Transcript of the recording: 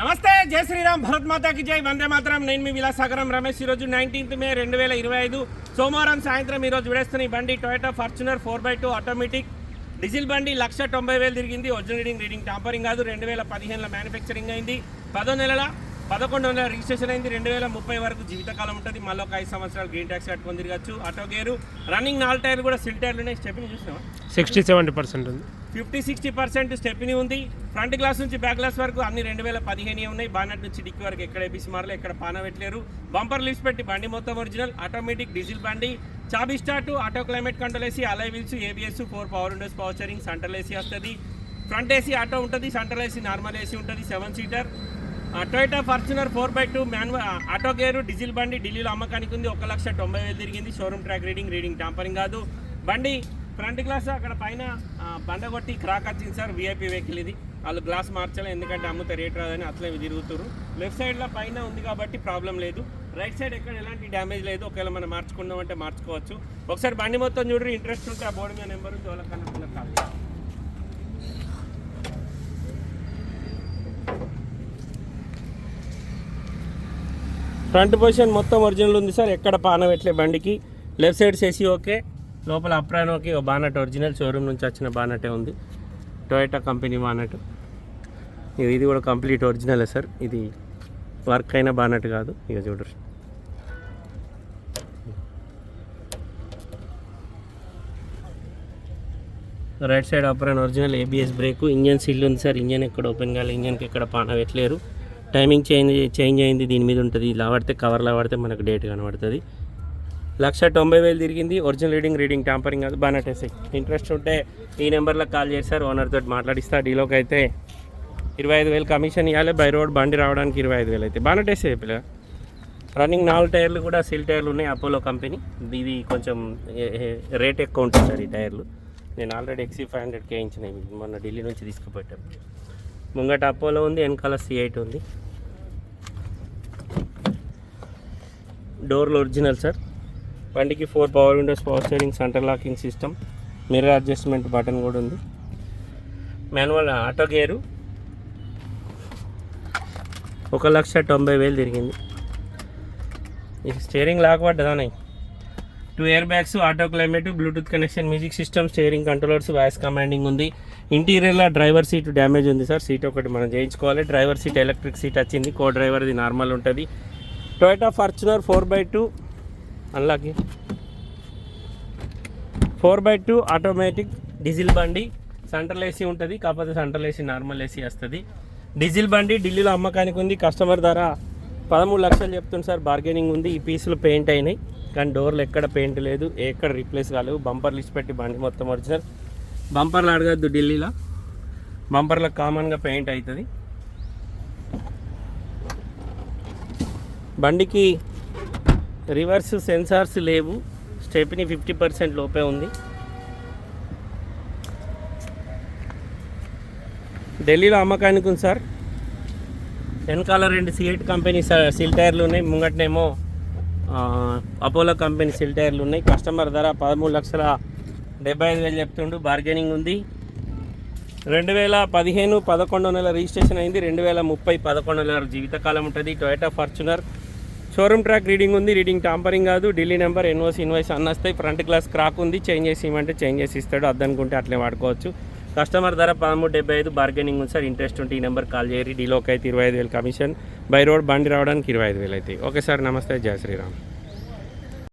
నమస్తే జై శ్రీరామ్ భరత్ మాతాకి జై. వందే మాత్రం. నేను మీ విలాసాగరం రమేష్. ఈరోజు నైన్టీన్త్ మే రెండు వేల ఇరవై ఐదు సోమవారం సాయంత్రం ఈరోజు విడేస్తున్న ఈ బండి Toyota Fortuner four by two automatic diesel బండి లక్ష తొంభై వేలు తిరిగింది. ఒరిజినల్ రీడింగ్ రీడింగ్ టాంపరింగ్ కాదు. రెండు వేల పదిహేనులో మ్యానుఫ్యాక్చరింగ్ అయింది. పదో నెలల పదకొండు నెలల రిజిస్ట్రేషన్ అయింది. రెండు వేల ముప్పై వరకు జీవితకాలం ఉంటుంది. మళ్ళీ ఒక ఐదు సంవత్సరాలు గ్రీన్ ట్యాక్స్ కట్టుకొని తిరగచ్చు ఆటో గేరు రన్నింగ్ నాలుగు టైర్లు కూడా సిల్ టైర్లు ఉన్నాయి. స్టెప్ని చూసినావా? సిక్స్టీ సెవెంటీ పర్సెంట్ ఉంది. ఫిఫ్టీ సిక్స్టీ పర్సెంట్ స్టెప్ని ఉంది. ఫ్రంట్ గ్లాస్ నుంచి బ్యాక్ గ్లాస్ వరకు అన్ని రెండు వేల పదిహేను ఉన్నాయి. బానట్ నుంచి డిక్కి వరకు ఎక్కడ ఏపీసీ మారలే ఎక్కడ పాన పెట్టలేరు బంపర్ లిఫ్ట్ పెట్టి బండి మొత్తం ఒరిజినల్ ఆటోమేటిక్ డీజిల్ బండి. చాబీ start auto climate control AC alloy wheels ABS four power windows power steering central AC వస్తుంది. ఫ్రంట్ ఏసీ ఆటో ఉంటుంది సెంట్రల్ ఏసీ నార్మల్ ఏసీ ఉంటుంది seven seater. Toyota Fortuner four by two manual auto gear diesel బండి ఢిల్లీలో అమ్మకానికి ఉంది. ఒక లక్ష తొంభై వేలు తిరిగింది. Showroom track reading reading tampering కాదు. బండి ఫ్రంట్ గ్లాస్ అక్కడ పైన బండ కొట్టి క్రాక్ వచ్చింది సార్ విఐపి వెహికల్ ఇది. వాళ్ళు గ్లాస్ మార్చాలి ఎందుకంటే అమ్ముతే రేట్ రాదని అట్లే తిరుగుతారు లెఫ్ట్ సైడ్లో పైన ఉంది కాబట్టి ప్రాబ్లం లేదు. రైట్ సైడ్ ఎక్కడ ఎలాంటి డ్యామేజ్ లేదు. ఒకవేళ మనం మార్చుకున్నామంటే మార్చుకోవచ్చు. ఒకసారి బండి మొత్తం చూడరు ఇంట్రెస్ట్ ఉంటే ఆ బోర్డు మీద నెంబర్ ఉంది వాళ్ళకన్నా కాల్ ఫ్రంట్ పొజిషన్ మొత్తం ఒరిజినల్ ఉంది సార్. ఎక్కడ పాన పెట్టలే బండికి. లెఫ్ట్ సైడ్ చేసి ఓకే. లోపల apron okay. Bonnet original showroom నుంచి వచ్చిన బానటే ఉంది. Toyota company bonnet. ఇది కూడా కంప్లీట్ ఒరిజినలే సార్. ఇది వర్క్ అయినా బాగానట్టు కాదు. ఇక చూడరు right side apron original ABS brake engine seal ఉంది సార్. ఇంజన్ ఎక్కడ ఓపెన్ కాలే ఇంజన్కి ఎక్కడ పాన పెట్టలేరు. టైమింగ్ చేంజ్ చేంజ్ అయింది. దీని మీద ఉంటుంది. ఇలా పడితే కవర్లో పడితే మనకు డేట్ కనబడుతుంది. లక్ష తొంభై వేలు తిరిగింది. ఒరిజినల్ రీడింగ్ రీడింగ్ టాంపరింగ్ అది బాగా ఇంట్రెస్ట్ ఉంటే ఈ నెంబర్లో కాల్ చేశారు ఓనర్ తోటి మాట్లాడిస్తా. డీలోకి అయితే ఇరవై ఐదు వేలు కమిషన్ ఇవ్వాలి బై రోడ్ బండి రావడానికి ఇరవై ఐదు వేలు అయితే. బాగానే టెస్ట్ పిల్ల రన్నింగ్ నాలుగు టైర్లు కూడా సిల్ టైర్లు ఉన్నాయి అపోలో కంపెనీ. ఇది కొంచెం రేట్ ఎక్కువ ఉంటుంది సార్ ఈ టైర్లు. నేను already X C five hundred కేయించినవి మొన్న ఢిల్లీ నుంచి తీసుకుపోయాను ముంగట అపోలో ఉంది వెనకాల సి ఎయిట్ ఉంది. డోర్లు ఒరిజినల్ సార్. బండికి four power windows power steering centre locking system. Mirror adjustment button కూడా ఉంది. మాన్యువల్ ఆటో గేరు ఒక లక్ష తొంభై వేలు తిరిగింది. ఈ steering lock పడ్డదానే two air bags auto climate Bluetooth connection music system steering controllers voice commanding ఉంది. ఇంటీరియర్లో డ్రైవర్ సీట్ డ్యామేజ్ ఉంది సార్ సీట్ ఒకటి మనం చేయించుకోవాలి. డ్రైవర్ సీట్ ఎలక్ట్రిక్ సీట్ వచ్చింది. కో డ్రైవర్ది నార్మల్ ఉంటుంది. Toyota Fortuner four by two అన్లాకి four by two automatic diesel బండి. సెంట్రల్ ఏసీ ఉంటుంది కాకపోతే సెంట్రల్ ఏసీ నార్మల్ ఏసీ వస్తుంది. డీజిల్ బండి ఢిల్లీలో అమ్మకానికి ఉంది. కస్టమర్ ధర పదమూడు లక్షలు చెప్తుంది సార్. బార్గెనింగ్ ఉంది. ఈ పీసులు పెయింట్ అయినాయి. కానీ డోర్లు ఎక్కడ పెయింట్ లేదు. ఎక్కడ రీప్లేస్ కాలేవు బంపర్లు లిస్ట్ పెట్టి బండి మొత్తం ఒరిజినల్. బంపర్లు అడగద్దు ఢిల్లీలో. బంపర్లో కామన్గా పెయింట్ అవుతుంది బండికి రివర్స్ సెన్సార్స్ లేవు. స్టెప్ని ఫిఫ్టీ పర్సెంట్ లోపే ఉంది. ఢిల్లీలో అమ్మకానికి ఉంది సార్. వెనకాల రెండు సిఎట్ కంపెనీ సిల్ టైర్లు ఉన్నాయి. ముంగటనేమో అపోలో కంపెనీ సిల్ టైర్లు ఉన్నాయి. కస్టమర్ ధర పదమూడు లక్షల డెబ్బై ఐదు వేలు చెప్తుండు. బార్గెనింగ్ ఉంది. రెండు వేల పదిహేను పదకొండు నెల రిజిస్ట్రేషన్ అయింది. రెండు వేల ముప్పై పదకొండు నెలల జీవితకాలం ఉంటుంది. Toyota Fortuner showroom track reading ఉంది. రీడింగ్ టాంపరింగ్ కాదు. ఢిల్లీ నెంబర్ ఎన్ఓసి ఇన్వాయిస్ అన్న వస్తాయి. ఫ్రంట్ గ్లాస్ క్రాక్ ఉంది. చేంజ్ చేసి ఇవ్వమంటే చేంజ్ చేసి ఇస్తాడు. అద్దనుకుంటే అట్లే వాడుకోవచ్చు. కస్టమర్ ధర పదమూడు డెబ్బై ఐదు బార్గెనింగ్ ఉంది సార్. ఇంట్రెస్ట్ ఉంటే ఈ నెంబర్ కాల్ చేయరు డీలోకి అయితే ఇరవై ఐదు వేలు కమిషన్. బై రోడ్ బండి రావడానికి ఇరవై ఐదు వేలు అవుతాయి ఓకే సార్ నమస్తే. జయ శ్రీరామ్.